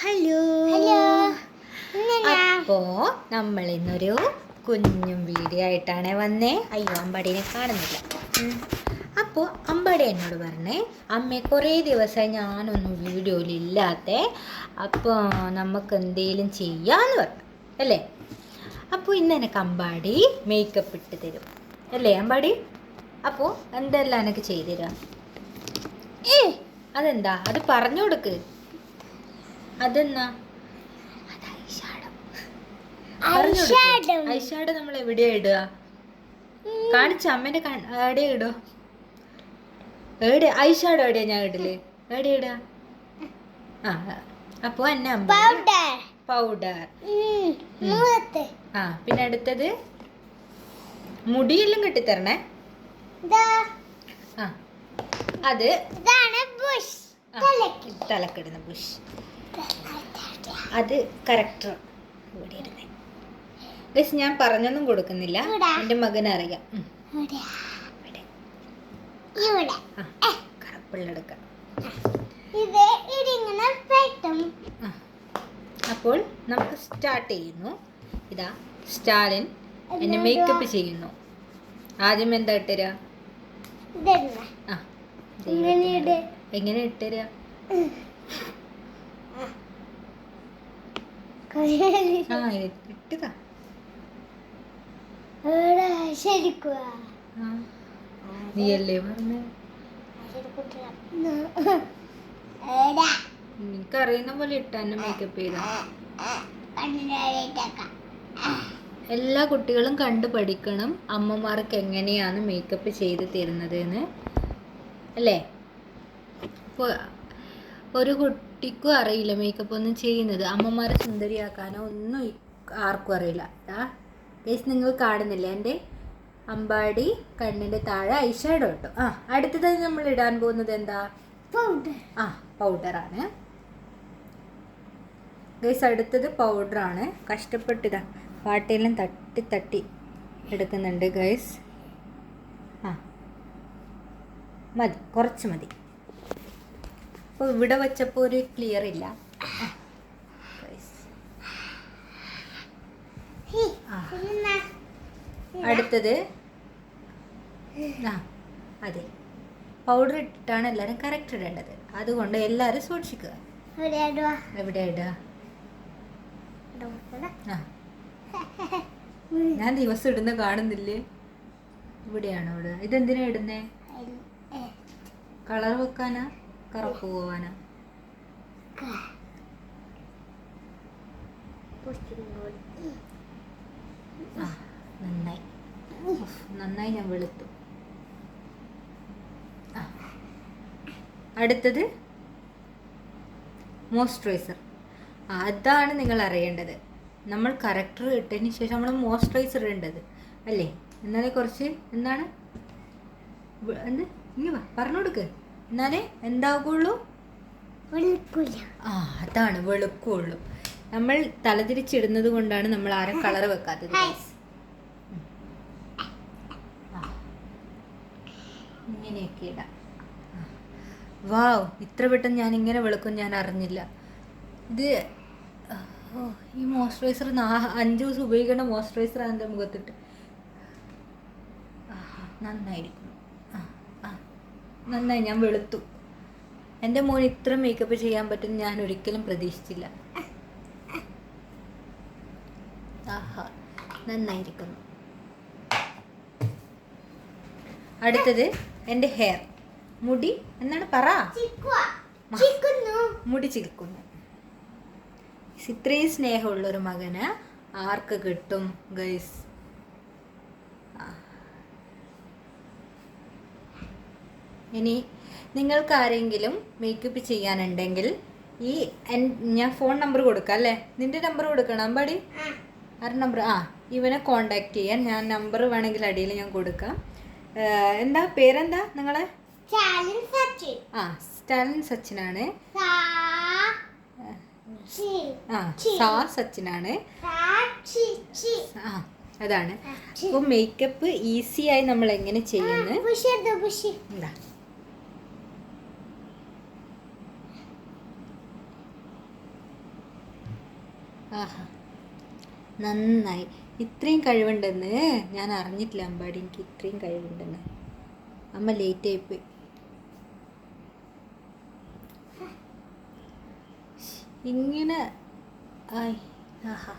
Hello. Hello? അപ്പോ നമ്മൾ ഇന്നൊരു കുഞ്ഞും വീഡിയോ ആയിട്ടാണ് വന്നേ. അയ്യോ അമ്പാടിനെ കാണുന്നില്ല. അപ്പോൾ അമ്പാടി എന്നോട് പറഞ്ഞേ അമ്മേ കുറേ ദിവസമായി ഞാനൊന്നും വീഡിയോയിലില്ലാത്ത. അപ്പോൾ നമുക്ക് എന്തെങ്കിലും ചെയ്യാന്ന് പറഞ്ഞു അല്ലേ? അപ്പോൾ ഇന്ന് എനിക്ക് അമ്പാടി മേക്കപ്പ് ഇട്ട് തരും അല്ലേ അമ്പാടി? അപ്പോൾ എന്തെല്ലാം എനിക്ക് ചെയ്തു തരാം? ഏ അതെന്താ? അത് പറഞ്ഞു കൊടുക്ക്. അതെന്നാ? അത് ഐഷാഡോ. നമ്മൾ എവിടെയാ ഇടുക? കാണിച്ച അമ്മേന്റെ എവിടെയാ ഇടോ? എവിടെ? ഐഷാഡോ എവിടെയാ ഞാൻ ഇടൽ? എവിടെ ഇടാ? ആ അപ്പൊ എന്നെ പൗഡർ. പൗഡർ. ആ പിന്നെ അടുത്തത്? മുടിയെല്ലാം കെട്ടിത്തരണേ? ആ അത് തലക്കിടുന്ന ബുഷ് അത് കറക്റ്റർ ഇവിടെ ഇടുന്നേ ഗസ് ഞാൻ പറഞ്ഞൊന്നും കൊടുക്കുന്നില്ല. എന്റെ എന്റെ മകനറിയാം കറുപ്പുള്ളെടുക്കാം. അപ്പോൾ നമുക്ക് സ്റ്റാർട്ട് ചെയ്യുന്നു. ഇതാ സ്റ്റാലിൻ എന്നെ മേക്കപ്പ് ചെയ്യുന്നു. ആദ്യം എന്താ ഇട്ടരാ. എങ്ങനെ ഇട്ടുതരാ ആ ഇട്ടുക ഇവിടെ ശരിക്കുവാ ആ നീയല്ലേ പറഞ്ഞേ? എടാ. എനിക്കറിയുന്ന പോലെ ഇട്ട എന്നെ മേക്കപ്പ് ചെയ്ത. എല്ലാ കുട്ടികളും കണ്ടു പഠിക്കണം അമ്മമാർക്ക് എങ്ങനെയാണ് മേക്കപ്പ് ചെയ്ത് തരുന്നത് എന്ന് അല്ലേ ഒരു കുട്ടിക്കും അറിയില്ല മേക്കപ്പ് ഒന്നും ചെയ്യുന്നത്. അമ്മമാരെ സുന്ദരിയാക്കാനോ ഒന്നും ആർക്കും അറിയില്ല. ആ ഗൈസ് നിങ്ങൾ കാണുന്നില്ല? എന്റെ അമ്പാടി കണ്ണിന്റെ താഴെ ഐഷാഡോ ഇട്ടു. ആ അടുത്തതായി നമ്മൾ ഇടാൻ പോകുന്നത് എന്താ? പൗഡർ ആ പൗഡറാണ് ഗൈസ് അടുത്തത് പൗഡറാണ് കഷ്ടപ്പെട്ടിതാ പാട്ടിയെല്ലാം തട്ടി തട്ടി എടുക്കുന്നുണ്ട് ഗൈസ് ആ മതി കുറച്ച് മതി. അപ്പോൾ ഇവിടെ വെച്ചപ്പോൾ ഒരു ക്ലിയർ ഇല്ല. അടുത്തത്. ആ അതെ. പൗഡർ ഇട്ടിട്ടാണ് എല്ലാവരും കറക്റ്റ് ഇടേണ്ടത്. അതുകൊണ്ട് എല്ലാവരും സൂക്ഷിക്കുക. എവിടെ ഇടുക ഞാൻ ദിവസം ഇടുന്ന കാണുന്നില്ലേ? ഇവിടെയാണോ ഇവിടെ ഇതെന്തിനാ ഇടുന്നേ? കളർ വെക്കാനാ? കറുപ്പ് പോവാനാ നന്നായി. നന്നായി ഞാൻ വെളുത്തു. അടുത്തത്? മോയ്സ്ചറൈസർ. അതാണ് നിങ്ങൾ അറിയേണ്ടത്. നമ്മൾ കറക്റ്റർ ഇട്ടതിന് ശേഷം നമ്മൾ മോയ്സ്ചറൈസർ ഇടേണ്ടത്. അല്ലേ? എന്നാലേ കുറച്ച് എന്താണ്? എന്ത്? ഇനി വാ പറഞ്ഞു കൊടുക്ക് എന്നാലേ എന്താകുള്ളൂ? ആ അതാണ് വെളുക്കുള്ളൂ. നമ്മൾ തലതിരിച്ചിടുന്നത് കൊണ്ടാണ് നമ്മൾ ആരും കളർ വെക്കാത്തത്. ഇങ്ങനെയൊക്കെ ഇടാം. വാവ് ഇത്ര പെട്ടെന്ന് ഞാൻ ഇങ്ങനെ വെളുക്കും ഞാൻ അറിഞ്ഞില്ല. ഇത് ഓ ഈ മോയ്സ്ചറൈസർ അഞ്ചു ദിവസം ഉപയോഗിക്കേണ്ട മോയ്സ്ചറൈസർ എന്റെ മുഖത്തിട്ട്. നന്നായിരിക്കും. നന്നായി ഞാൻ വെളുത്തു. എന്റെ മോൻ ഇത്ര മേക്കപ്പ് ചെയ്യാൻ പറ്റും ഞാൻ ഒരിക്കലും പ്രതീക്ഷിച്ചില്ല. ആഹാ നന്നായിരിക്കുന്നു. അടുത്തത് എന്റെ ഹെയർ മുടി എന്നാണ് പറ. മുടി ചിരിക്കുന്നു ഇത്രയും സ്നേഹമുള്ള ഒരു മകന് ആർക്ക് കിട്ടും ഗൈസ് ഇനി നിങ്ങൾക്ക് ആരെങ്കിലും മേക്കപ്പ് ചെയ്യാനുണ്ടെങ്കിൽ ഈ ഞാൻ ഫോൺ നമ്പർ കൊടുക്കാം അല്ലേ? നിന്റെ നമ്പർ കൊടുക്കണം പടി ആ. നമ്പർ ആ ഇവനെ കോണ്ടാക്ട് ചെയ്യാൻ ഞാൻ നമ്പർ വേണമെങ്കിൽ അടിയിൽ ഞാൻ കൊടുക്കാം. എന്താ? പേരെന്താ നിങ്ങളെ? സച്ചിൻ. ആ സ്റ്റാലിൻ സച്ചിനാണ്. ആണ് ആ സാ സച്ചിനാണ്. ആ അതാണ്. അപ്പൊ അപ്പോൾ മേക്കപ്പ് ഈസി ആയി നമ്മൾ എങ്ങനെ ചെയ്യുന്നത് എന്താ ആഹാ. നന്നായി. ഇത്രയും കഴിവുണ്ടെന്ന് ഞാൻ അറിഞ്ഞിട്ടില്ല അമ്പാടി. എനിക്ക് ഇത്രയും കഴിവുണ്ടെന്ന്. അമ്മ ലേറ്റ് ആയിപ്പോയി ഇങ്ങനെ ആഹാ.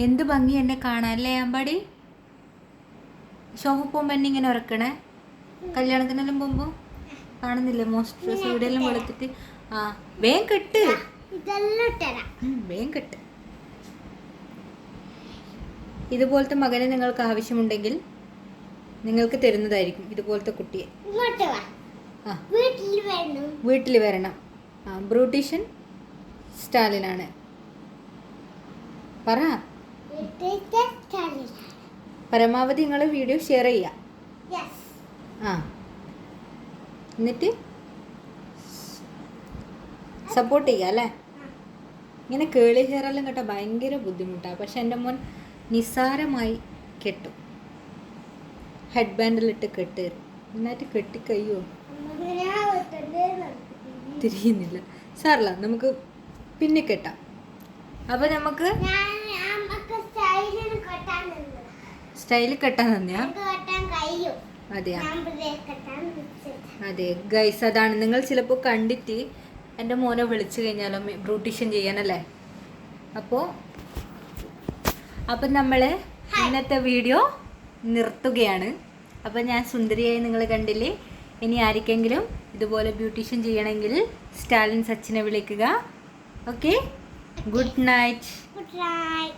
എന്ത് ഭംഗി എന്നെ കാണാല്ലേ അമ്പാടി? ഷോപ്പ് പോകുമ്പോൾ എന്നെ ഇങ്ങനെ ഉറക്കണേ? കല്യാണത്തിനെല്ലാം പോകുമ്പോൾ കാണുന്നില്ലേ? മോസ്റ്റ് എല്ലാം വെളുത്തിട്ട്? ആ വേഗം കെട്ട്. ഇതെല്ലാം ഇട്ടരാം. ഉം, വേഗം കെട്ട്. ഇതുപോലത്തെ മകനെ നിങ്ങൾക്ക് ആവശ്യമുണ്ടെങ്കിൽ നിങ്ങൾക്ക് തരുന്നതായിരിക്കും ഇതുപോലത്തെ കുട്ടിയെ. വീട്ടിൽ വരണം. ആ ബ്രൂട്ടീഷ്യൻ സ്റ്റാലിനാണ്. പറ. പരമാവധി നിങ്ങൾ വീഡിയോ ഷെയർ ചെയ്യുക യെസ് ആ. എന്നിട്ട് സപ്പോർട്ട് ചെയ്യുക അല്ലേ? ഇങ്ങനെ കേളി ഹെയറെല്ലാം കേട്ടാൽ ഭയങ്കര ബുദ്ധിമുട്ടാണ് പക്ഷെ എന്റെ മോൻ നിസ്സാരമായി കെട്ടും. ഹെഡ് ബാൻഡിലിട്ട് കെട്ട് നന്നായിട്ട് കെട്ടിക്കയ്യോ തിരിയുന്നില്ല. സാറല്ല നമുക്ക് പിന്നെ കെട്ടാം. അപ്പോൾ നമുക്ക് സ്റ്റൈൽ കെട്ടാൻ തന്നെയാ? അതെയാ? അതെ ഗൈസ് അതാണ്. നിങ്ങൾ ചിലപ്പോൾ കണ്ടിട്ട് എന്റെ മോനെ വിളിച്ചു കഴിഞ്ഞാലോ ബ്രൂട്ടീഷ്യൻ ചെയ്യാനല്ലേ? അപ്പോൾ അപ്പം നമ്മൾ ഇന്നത്തെ വീഡിയോ നിർത്തുകയാണ്. അപ്പം ഞാൻ സുന്ദരിയായി നിങ്ങൾ കണ്ടില്ലേ? ഇനി ആർക്കെങ്കിലും ഇതുപോലെ ബ്യൂട്ടീഷ്യൻ ചെയ്യണമെങ്കിൽ സ്റ്റാലിൻ സച്ചിനെ വിളിക്കുക. Okay? Good night. Good night.